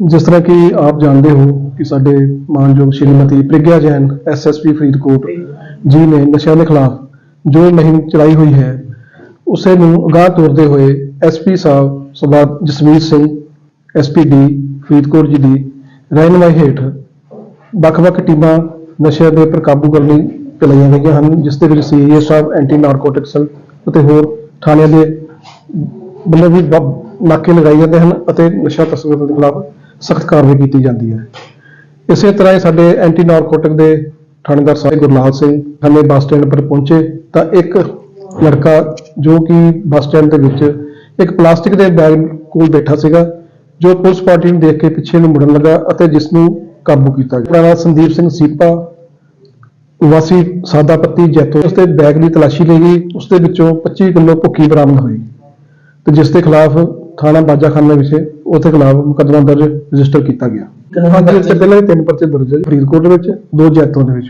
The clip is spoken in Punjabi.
ਜਿਸ ਤਰ੍ਹਾਂ ਕਿ ਆਪ ਜਾਣਦੇ ਹੋ ਕਿ ਸਾਡੇ ਮਾਨਯੋਗ ਸ਼੍ਰੀਮਤੀ ਪ੍ਰਗਿਆ ਜੈਨ ਐਸਐਸਪੀ ਫਰੀਦਕੋਟ ਜੀ ਨੇ ਨਸ਼ਿਆਂ ਦੇ ਖਿਲਾਫ ਜੋ ਮੁਹਿੰਮ ਚਲਾਈ ਹੋਈ ਹੈ, ਉਸੇ ਨੂੰ ਅਗਾਹ ਤੋਰਦੇ ਹੋਏ ਐਸਪੀ ਸਾਹਿਬ, ਸਰਦਾਰ ਜਸਵੀਰ ਸਿੰਘ ਐਸਪੀਡੀ ਫਰੀਦਕੋਟ ਜੀ ਦੀ ਰਹਿਨਮਾਈ ਹੇਠ ਵੱਖ-ਵੱਖ ਟੀਮਾਂ ਨਸ਼ਿਆਂ ਦੇ ਉੱਪਰ ਕਾਬੂ ਕਰਨ ਲਈ ਚਲਾਈਆਂ ਗਈਆਂ ਹਨ, ਜਿਸ ਦੇ ਵਿੱਚ ਸੀਏ ਸਾਹਿਬ, ਐਂਟੀ ਨਾਰਕੋਟਿਕਸ ਅਤੇ ਹੋਰ ਥਾਣਿਆਂ ਦੇ ਵੱਲੋਂ ਵੀ ਨਾਕੇ ਲਗਾਏ ਜਾਂਦੇ ਹਨ ਅਤੇ ਨਸ਼ਾ ਤਸਕਰਾਂ ਦੇ ਖਿਲਾਫ ਸਖਤ ਕਾਰਵਾਈ ਕੀਤੀ ਜਾਂਦੀ ਹੈ। ਇਸੇ ਤਰ੍ਹਾਂ ਹੀ ਸਾਡੇ ਐਂਟੀ ਨਾਰਕੋਟਿਕ ਦੇ ਥਾਣੇਦਾਰ ਸਾਹਿਬ ਗੁਰਲਾਲ ਸਿੰਘ ਥਾਣੇ ਬੱਸ ਸਟੈਂਡ ਪਰ ਪਹੁੰਚੇ ਤਾਂ ਇੱਕ ਲੜਕਾ ਜੋ ਕਿ ਬੱਸ ਸਟੈਂਡ ਦੇ ਵਿੱਚ ਇੱਕ ਪਲਾਸਟਿਕ ਦੇ ਬੈਗ ਕੋਲ ਬੈਠਾ ਸੀਗਾ, ਜੋ ਪੁਲਿਸ ਪਾਰਟੀ ਨੂੰ ਦੇਖ ਕੇ ਪਿੱਛੇ ਨੂੰ ਮੁੜਨ ਲੱਗਾ ਅਤੇ ਜਿਸ ਨੂੰ ਕਾਬੂ ਕੀਤਾ ਗਿਆ। ਉਹਦਾ ਸੰਦੀਪ ਸਿੰਘ ਸੀਪਾ, ਵਾਸੀ ਸਾਦਾ ਪੱਤੀ ਜੈਤੋ। ਉਸਦੇ ਬੈਗ ਦੀ ਤਲਾਸ਼ੀ ਲਈ ਗਈ ਉਸ ਦੇ ਵਿੱਚੋਂ 25 ਕਿਲੋ ਭੁੱਕੀ ਬਰਾਮਦ ਹੋਈ। ਤੇ ਜਿਸ ਦੇ ਖਿਲਾਫ ਥਾਣਾ ਬਾਜਾਖਾਨਾ ਵਿਖੇ ਉਹਦੇ ਖਿਲਾਫ ਮੁਕੱਦਮਾ ਦਰਜ ਰਜਿਸਟਰ ਕੀਤਾ ਗਿਆ। ਹਾਂਜੀ ਇਸ ਤੋਂ ਪਹਿਲਾਂ ਵੀ ਤਿੰਨ ਪਰਚੇ ਦਰਜ ਹੈ ਜੀ, ਫਰੀਦਕੋਟ ਦੇ ਵਿੱਚ ਦੋ ਜੈਤੋ ਦੇ ਵਿੱਚ।